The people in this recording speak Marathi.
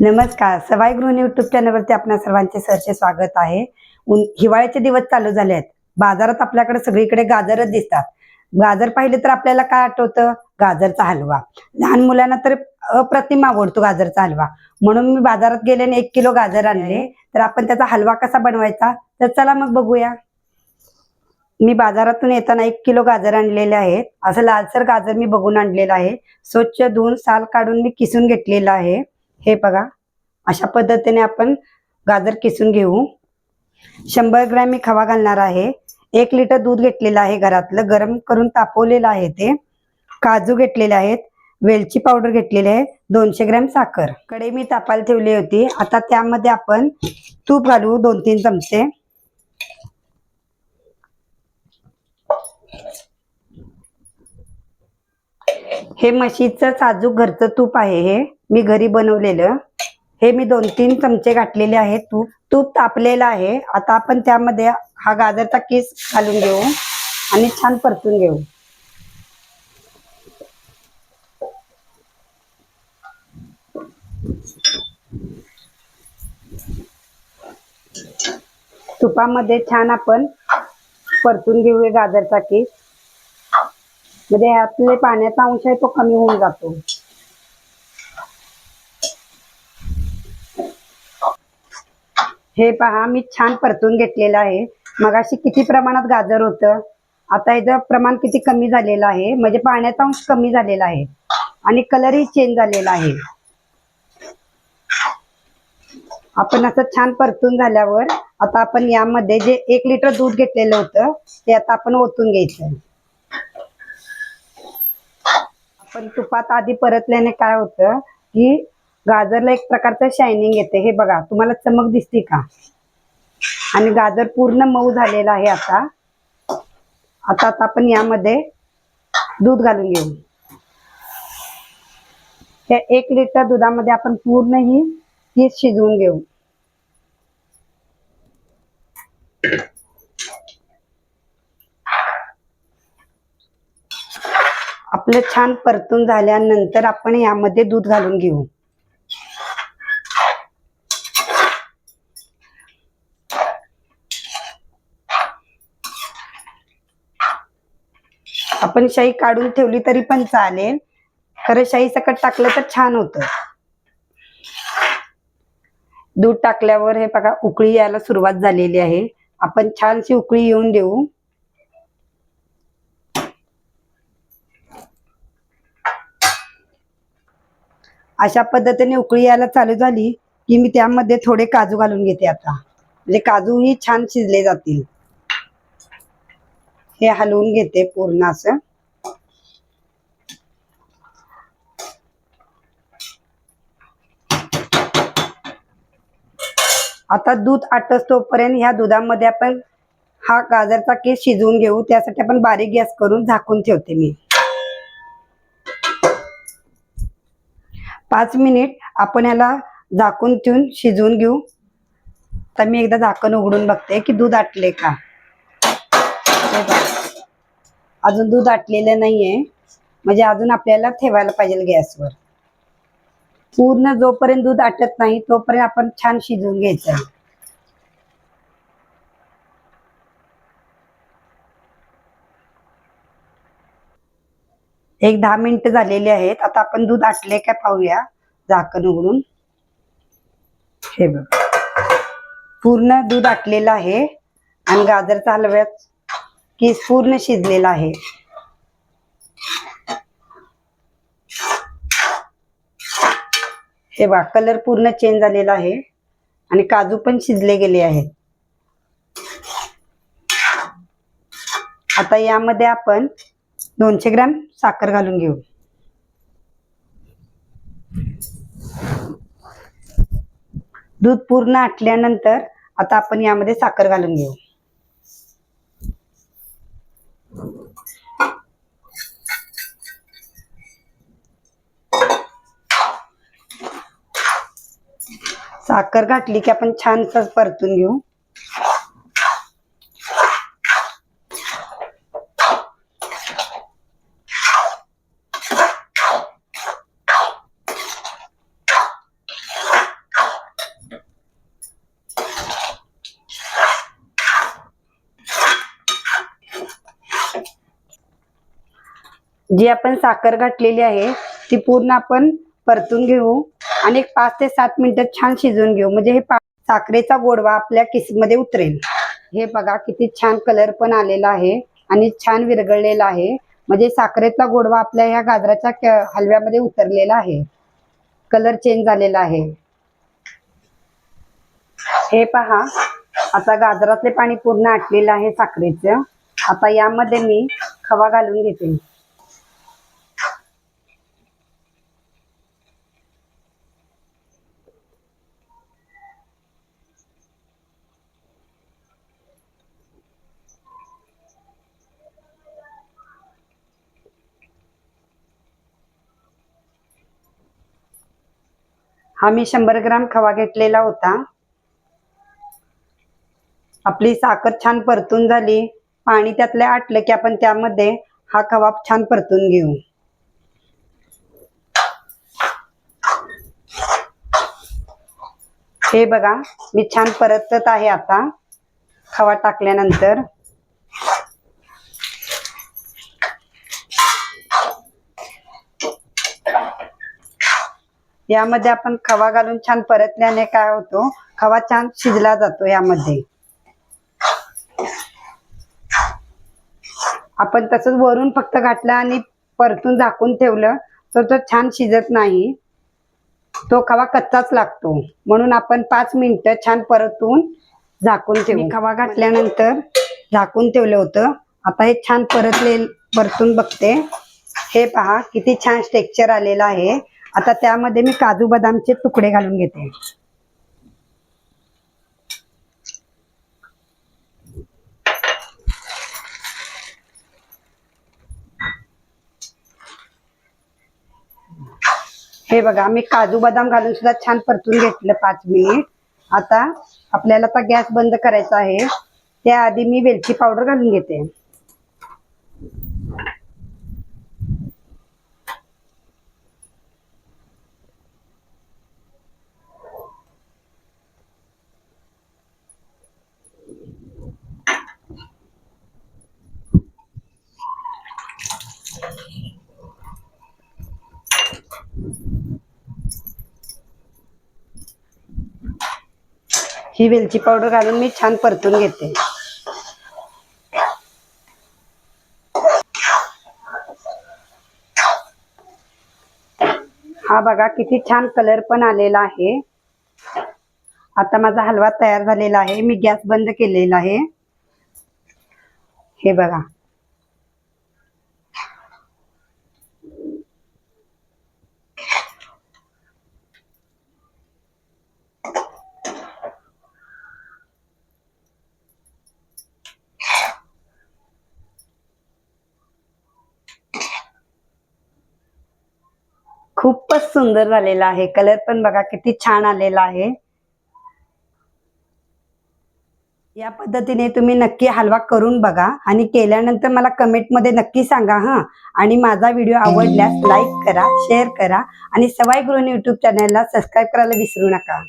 नमस्कार. सवाई गृह युट्यूब चॅनलवरती आपल्या सर्वांचे सरचे स्वागत आहे. हिवाळ्याचे दिवस चालू झाले आहेत. बाजारात आपल्याकडे सगळीकडे गाजरच दिसतात. गाजर पाहिले तर आपल्याला काय आठवतं? गाजरचा हलवा. लहान मुलांना तर अप्रतिम आवडतो गाजरचा हलवा. म्हणून मी बाजारात गेले आणि एक किलो गाजर आणले. तर आपण त्याचा हलवा कसा बनवायचा? तर चला मग बघूया. मी बाजारातून येताना एक किलो गाजर आणलेले आहेत. असं लालसर गाजर मी बघून आणलेलं आहे. स्वच्छ धुवून साल काढून मी किसून घेतलेलं आहे. हे बघा अशा पद्धतीने आपण गाजर किसून घेऊ. शंभर ग्रॅम मी खवा घालणार आहे. एक लिटर दूध घेतलेलं आहे घरातलं. गरम करून तापवलेलं आहे ते. काजू घेतलेले आहेत. वेलची पावडर घेतलेली आहे. दोनशे ग्रॅम साखर. कडे मी तापायला ठेवली होती. आता त्यामध्ये आपण तूप घालू दोन तीन चमचे. हे म्हशीचं साजूक घरचं तूप आहे हे. मी घरी बनवलेलं. हे मी दोन तीन चमचे घातलेले आहेत तूप. तूप तापलेलं आहे. आता आपण त्यामध्ये हा गाजरचा केस घालून घेऊ आणि छान परतून घेऊ. तुपामध्ये छान आपण परतून घेऊया गाजरचा केस. म्हणजे यातले पाण्याचा अंश आहे तो कमी होऊन जातो. हे पहा मी छान परतून घेतलेलं आहे. मगाशी किती प्रमाणात गाजर होतं? आता याचं प्रमाण किती कमी झालेलं आहे? म्हणजे पाण्याचा अंश कमी झालेला आहे. आणि कलरही चेंज झालेला आहे. आपण असं छान परतून झाल्यावर आता आपण यामध्ये जे एक लिटर दूध घेतलेलं होतं ते आता आपण ओतून घ्यायचं पण तुपात आधी परतल्याने काय होतं की गाजरला एक प्रकारचं शायनिंग येते. हे बघा तुम्हाला चमक दिसते का? आणि गाजर पूर्ण मऊ झालेला आहे आता. आता आता आपण यामध्ये दूध घालून घेऊ. त्या एक लिटर दुधामध्ये आपण पूर्ण ही ती शिजवून घेऊ. आपलं छान परतून झाल्यानंतर आपण यामध्ये दूध घालून घेऊ. आपण शाई काढून ठेवली तरी पण चालेल. खरं शाई सकट टाकलं तर छान होतं. दूध टाकल्यावर हे बघा उकळी यायला सुरुवात झालेली आहे. आपण छानशी उकळी येऊन देऊ. अशा पद्धतीने उकळी यायला चालू झाली की मी त्यामध्ये थोडे काजू घालून घेते आता. म्हणजे काजूही छान शिजले जातील. हे हलवून घेते पूर्ण असं. आता दूध आटसतोपर्यंत ह्या दुधामध्ये आपण हा गाजरचा केस शिजवून घेऊ. त्यासाठी आपण बारीक गॅस करून झाकून ठेवते मी. पाच मिनिट आपण याला झाकून ठेवून शिजवून घेऊ. तर मी एकदा झाकण उघडून बघते की दूध आटले का. अजून दूध आटलेलं नाहीये. म्हणजे अजून आपल्याला ठेवायला पाहिजे गॅसवर. पूर्ण जोपर्यंत दूध आटत नाही तोपर्यंत आपण छान शिजवून घ्यायचं. एक दहा मिनिटं झालेली आहेत. आता आपण दूध आटले काय पाहूया. झाकण उघडून. हे बघ. पूर्ण दूध आटलेलं आहे. आणि गाजरचा हलव्यात की पूर्ण शिजलेला आहे. हे बघा कलर पूर्ण चेंज झालेला आहे. आणि काजू पण शिजले गेले आहेत. आता यामध्ये आपण दोनशे ग्रॅम साखर घालून घेऊ. दूध पूर्ण आटल्यानंतर आता आपण यामध्ये साखर घालून घेऊ. साखर घातली की आपण छान परतून घेऊ. जी आपण साखर घातलेली आहे ती पूर्ण आपण परतून घेऊ आणि एक पाच ते सात मिनिटं छान शिजवून घेऊ. म्हणजे हे पा- साखरेचा गोडवा आपल्या किसमध्ये उतरेल. हे बघा किती छान कलर पण आलेला आहे आणि छान विरघळलेला आहे. म्हणजे साखरेतला गोडवा आपल्या ह्या गाजराच्या हलव्यामध्ये उतरलेला आहे. कलर चेंज झालेला आहे. हे पहा आता गाजरातले पाणी पूर्ण आटलेलं आहे साखरेचं. आता यामध्ये मी खवा घालून घेते. हा मी शंभर ग्राम खवा घेतलेला होता. आपली साखर छान परतून झाली. पाणी त्यातले आटलं की आपण त्यामध्ये हा खवा छान परतून घेऊ. हे बघा मी छान परतत आहे आता. खवा टाकल्यानंतर. यामध्ये आपण खवा घालून छान परतल्याने काय होतो खवा छान शिजला जातो यामध्ये. आपण तसंच वरून फक्त घातलं आणि परतून झाकून ठेवलं तर तो छान शिजत नाही. तो खवा कच्चाच लागतो. म्हणून आपण पाच मिनिटं छान परतून झाकून ठेवू. खवा घातल्यानंतर झाकून ठेवलं होतं. आता हे छान परतले परतून बघते. हे पहा किती छान टेक्स्चर आलेलं आहे. आता त्यामध्ये मी काजू बदामचे तुकडे घालून घेते. हे बघा मी काजू बदाम घालून सुद्धा छान परतून घेतलं पाच मिनिट. आता आपल्याला आता गॅस बंद करायचा आहे. त्याआधी मी वेलची पावडर घालून घेते. ही वेलची पावडर घालून मी छान परतून घेते. हा बघा किती छान कलर पण आलेला आहे. आता माझा हलवा तयार झालेला आहे. मी गॅस बंद केलेला आहे. हे बघा. खूपच सुंदर झालेला आहे. कलर पण बघा किती छान आलेला आहे. या पद्धतीने तुम्ही नक्की हलवा करून बघा आणि केल्यानंतर मला कमेंटमध्ये नक्की सांगा हा. आणि माझा व्हिडिओ आवडल्यास लाईक करा शेअर करा आणि सवाई गृहिणी युट्यूब चॅनलला सबस्क्राईब करायला विसरू नका.